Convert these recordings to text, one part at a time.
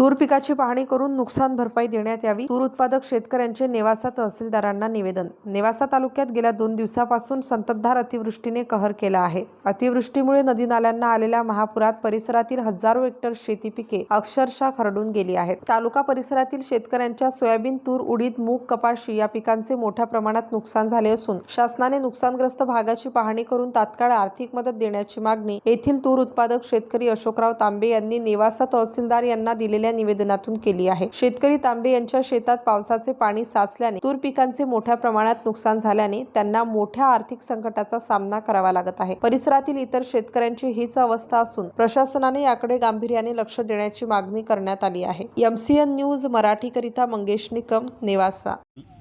तूर पिकाची पाहणी करून नुकसान भरपाई देण्यात यावी. तूर उत्पादक शेतकऱ्यांचे नेवासा तहसीलदारांना निवेदन. नेवासा तालुक्यात गेल्या दोन दिवसापासून संततधार अतिवृष्टीने कहर केला आहे. अतिवृष्टीमुळे नदी नाल्यांना आलेल्या महापुरात परिसरातील हजारो हेक्टर शेती पिके अक्षरशः खरडून गेली आहेत. तालुका परिसरातील शेतकऱ्यांच्या सोयाबीन तूर उडीद मूग कपाशी या पिकांचे मोठ्या प्रमाणात नुकसान झाले असून शासनाने नुकसानग्रस्त भागाची पाहणी करून तात्काळ आर्थिक मदत देण्याची मागणी येथील तूर उत्पादक शेतकरी अशोकराव तांबे यांनी नेवासा तहसीलदार यांना दिलेल्या निवेदनातून केली आहे. शेतकरी तांबे यांच्या शेतात पावसाचे पाणी साचल्याने तूर पिकांचे मोठ्या प्रमाणात नुकसान झाल्याने त्यांना मोठ्या आर्थिक संकटाचा सामना करावा लागत आहे. परिसरातील इतर शेतकऱ्यांची हीच अवस्था असून प्रशासनाने याकडे गांभीर्याने लक्ष देण्याची मागणी करण्यात आली आहे. एमसीएन न्यूज मराठीकरिता मंगेश निकम नेवासा.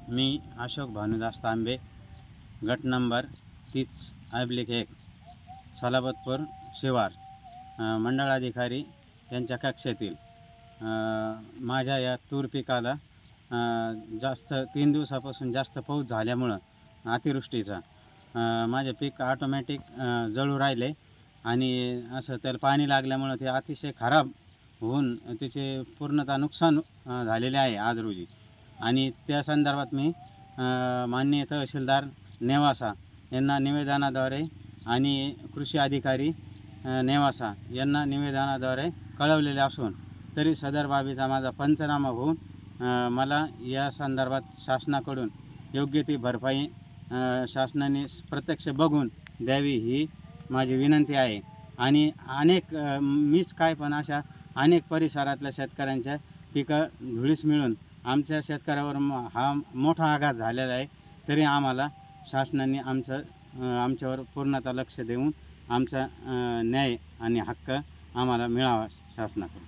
मी अशोक भानुदास तांबे गट नंबर तीस आयब्लिक एक सोलाबतपूर शिवार मंडळाधिकारी यांच्या कक्षेतील माझ्या या तूर पिकाला जास्त तीन दिवसापासून जास्त पाऊस झाल्यामुळं अतिवृष्टीचा माझे पीक ऑटोमॅटिक जळू राहिले आणि असं त्याला पाणी लागल्यामुळं ते अतिशय खराब होऊन त्याचे पूर्णतः नुकसान झालेले आहे आज रोजी. आणि त्या संदर्भात मी माननीय तहसीलदार नेवासा यांना निवेदनाद्वारे आणि कृषी अधिकारी नेवासा यांना निवेदनाद्वारे कळवलेले असून तरी सदर बाबीचा माझा पंचनामा होऊन मला या संदर्भात शासनाकडून योग्य ती भरपाई शासनाने प्रत्यक्ष बघून द्यावी ही माझी विनंती आहे. आणि अनेक मीच काय पण अशा अनेक परिसरातल्या शेतकऱ्यांच्या पिकं धुळीस मिळून आमच्या शेतकऱ्यावर म- हा मोठा आघात झालेला आहे तरी आम्हाला शासनाने आमचं आमच्यावर पूर्णतः लक्ष देऊन आमचा न्याय आणि हक्क आम्हाला मिळावा शासनाकडून.